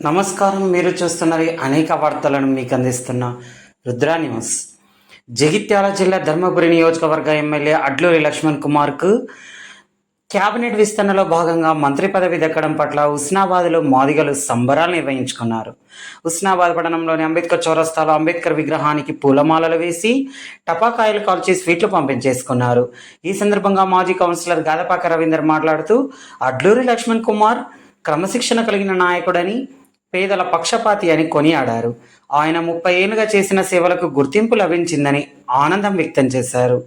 నమస్కారం మీరు చూస్తున్నది అనేక వార్తలను మీకు అందిస్తున్న రుద్రా న్యూస్. జగిత్యాల జిల్లా ధర్మపురి నియోజకవర్గ ఎమ్మెల్యే అడ్లూరి లక్ష్మణ్ కుమార్కు క్యాబినెట్ విస్తరణలో భాగంగా మంత్రి పదవి దక్కడం పట్ల ఉస్నాబాద్లో మాదిగలు సంబరాలు నిర్వహించుకున్నారు. ఉస్నాబాద్ పట్టణంలోని అంబేద్కర్ చౌరస్తాలో అంబేద్కర్ విగ్రహానికి పూలమాలలు వేసి టపాకాయలు కాల్చి స్వీట్లు పంపించేసుకున్నారు. ఈ సందర్భంగా మాజీ కౌన్సిలర్ గాదపాక రవీందర్ మాట్లాడుతూ అడ్లూరి లక్ష్మణ్ కుమార్ క్రమశిక్షణ కలిగిన నాయకుడని పేదల పక్షపాతి అని కొనియాడారు. ఆయన ముప్పై ఏళ్ళుగా చేసిన సేవలకు గుర్తింపు లభించిందని ఆనందం వ్యక్తం చేశారు.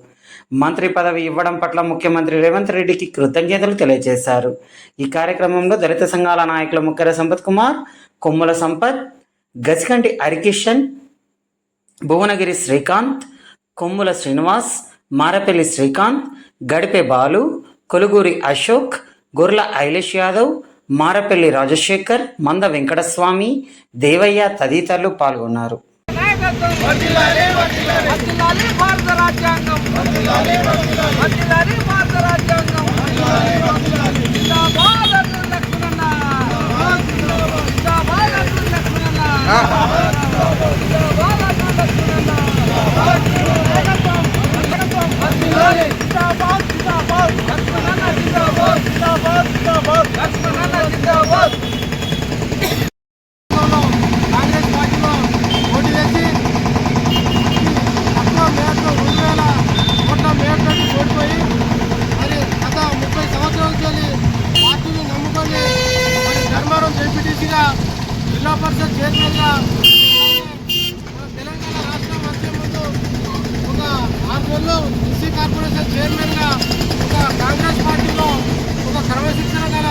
మంత్రి పదవి ఇవ్వడం పట్ల ముఖ్యమంత్రి రేవంత్ రెడ్డికి కృతజ్ఞతలు తెలియజేశారు. ఈ కార్యక్రమంలో దళిత సంఘాల నాయకులు ముక్కర సంపత్ కుమార్ కొమ్ముల సంపత్ గసికంటి హరికిషన్ భువనగిరి శ్రీకాంత్ కొమ్ముల శ్రీనివాస్ మారపల్లి శ్రీకాంత్ గడిపే బాలు కొలుగూరి అశోక్ గొర్ల ఐలేష్ యాదవ్ మారపల్లి రాజశేఖర్ మంద వెంకటస్వామి దేవయ్య తదితరులు పాల్గొన్నారు Ah! ముందు నెలలు కార్పొరేషన్ చైర్మన్గా ఒక కాంగ్రెస్ పార్టీలో ఒక క్రమశిక్షణ గల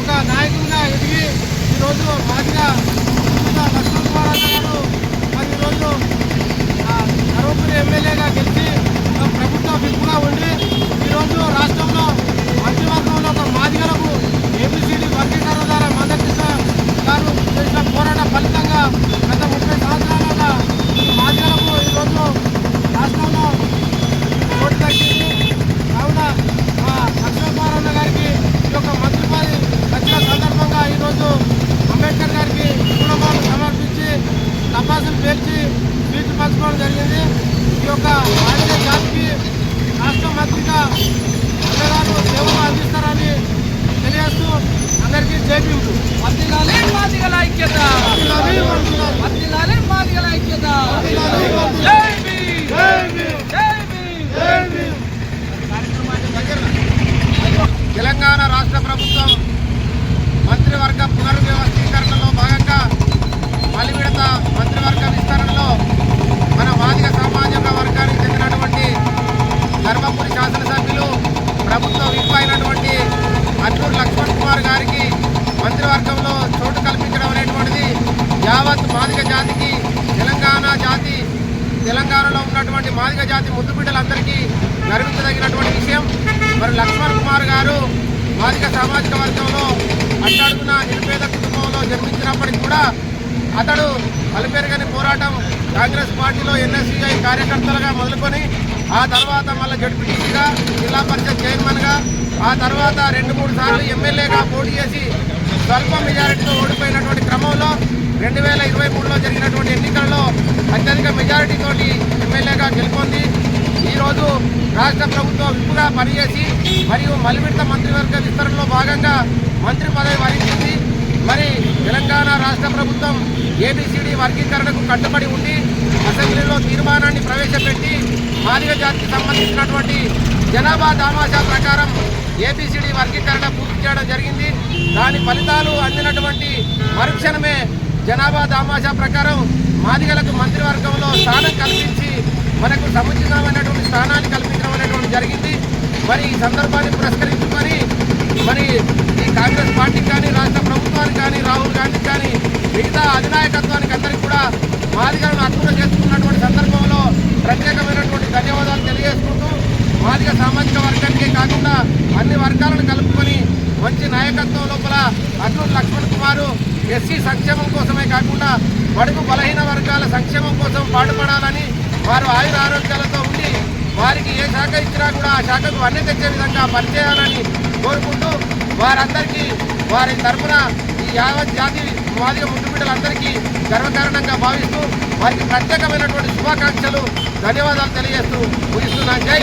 ఒక నాయకుడిగా ఎదిగి ఈరోజు మాదిగా లక్ష్మణ్ కుమార్ గారు మరి ఈరోజు ధర్మపురి ఎమ్మెల్యేగా గెలిచి ప్రభుత్వ విప్పుగా ఉండి ఈరోజు రాష్ట్రంలో మంత్రివర్గంలో ఒక మాదిగలకు ఏబిసిడి వర్గీకరణ ద్వారా మద్దతు గారు చేసిన పోరాట ఫలితంగా గత ముప్పై సంవత్సరాలుగా ఈ మాదిగలకు ఈరోజు రాష్ట్రంలో ఓటు తగ్గింది కావున ఆ లక్ష్మీకుమార్ అన్న గారికి ఈ యొక్క మంత్రి పదవి వచ్చిన సందర్భంగా ఈరోజు అంబేద్కర్ గారికి పూలమాలు సమర్పించి తపాసులు పేర్చి స్వీట్లు పంచుకోవడం జరిగింది. ఈ యొక్క భారతీయ జాతికి రాష్ట్ర మంత్రిగా అన్నగారు సేవలు అందిస్తారని తెలియజేస్తూ అందరికీ జైపింపు వర్ధిల్లాలి మాదిగల ఐక్యత. వర్ధిల్లాలి మాదిగల. ఐక్యత. జై భీమ్ జై భీమ్ తెలంగాణ రాష్ట్ర ప్రభుత్వం మంత్రివర్గ పునర్వ్యవస్థీకరణలో భాగంగా మలి విడత మంత్రివర్గ విస్తరణలో మన వాదిక సామాజిక వర్గానికి చెందినటువంటి ధర్మపురి శాసనసభ్యులు ప్రభుత్వ విప్ అయినటువంటి అల్లూరు లక్ష్మణ్ కుమార్ గారికి మంత్రివర్గంలో చోటు కల్పించడం అనేటువంటిది యావత్ మాదిక జాతికి తెలంగాణ జాతి తెలంగాణలో ఉన్నటువంటి మాదిక జాతి ముద్దు బిడ్డలందరికీ గర్వించదగినటువంటి విషయం. మరి లక్ష్మణ్ కుమార్ గారు మాదిక సామాజిక వర్గంలో అట్టాడుతున్న నిరుపేద కుటుంబంలో జన్మించినప్పటికీ కూడా అతడు అలిపెరగని పోరాటం కాంగ్రెస్ పార్టీలో ఎన్ఎస్సీఐ కార్యకర్తలుగా మొదలుకొని ఆ తర్వాత మళ్ళీ జడ్పీటీసీగా జిల్లా పరిషత్ చైర్మన్గా ఆ తర్వాత రెండు మూడు సార్లు ఎమ్మెల్యేగా పోటీ చేసి స్వల్ప మెజారిటీతో ఓడిపోయినటువంటి క్రమంలో రెండు వేల ఇరవై మూడులో జరిగినటువంటి ఎన్నికల్లో అత్యధిక మెజారిటీతోటి ఎమ్మెల్యేగా గెలుపొంది. ఈరోజు రాష్ట్ర ప్రభుత్వం విప్పుగా పనిచేసి మరియు మలివిడత మంత్రివర్గ విస్తరణలో భాగంగా మంత్రి పదవి వహించింది. మరి తెలంగాణ రాష్ట్ర ప్రభుత్వం ఏబిసిడి వర్గీకరణకు కట్టుబడి ఉండి అసెంబ్లీలో తీర్మానాన్ని ప్రవేశపెట్టి మాదిగ జాతికి సంబంధించినటువంటి జనాభా దామాషా ప్రకారం ఏబిసిడి వర్గీకరణ పూర్తి చేయడం జరిగింది. దాని ఫలితాలు అందినటువంటి మరుక్షణమే జనాభా దామాషా ప్రకారం మాదిగలకు మంత్రివర్గంలో స్థానం కల్పించి మనకు సముచితమైనటువంటి స్థానాన్ని కల్పించడం అనేటువంటి జరిగింది. మరి ఈ సందర్భాన్ని పురస్కరించుకొని మరి ఈ కాంగ్రెస్ పార్టీకి కానీ రాష్ట్ర ప్రభుత్వానికి కానీ రాహుల్ గాంధీకి కానీ మిగతా అధినాయకత్వానికి అందరికీ కూడా మాదిగలను అర్థం చేసుకున్నటువంటి సందర్భంలో ప్రత్యేకమైనటువంటి ధన్యవాదాలు తెలియజేసుకుంటూ మాదిగ సామాజిక వర్గానికే కాకుండా అన్ని వర్గాలను కలుపుకొని మంచి నాయకత్వం లోపల అర్జున్ లక్ష్మణ్ కుమారు ఎస్సీ సంక్షేమం కోసమే కాకుండా బడుగు బలహీన వర్గాల సంక్షేమం కోసం పాటుపడాలని వారు ఆయుర ఆరోగ్యాలతో ఉండి వారికి ఏ శాఖ ఇచ్చినా కూడా ఆ శాఖకు అన్ని తెచ్చే విధంగా పనిచేయాలని కోరుకుంటూ వారందరికీ వారి తరఫున ఈ యావత్ జాతి మాదిగ ముద్దు బిడ్డలందరికీ గర్వకారణంగా భావిస్తూ వారికి ప్రత్యేకమైనటువంటి శుభాకాంక్షలు ధన్యవాదాలు తెలియజేస్తూ ముగిస్తున్నాను. జై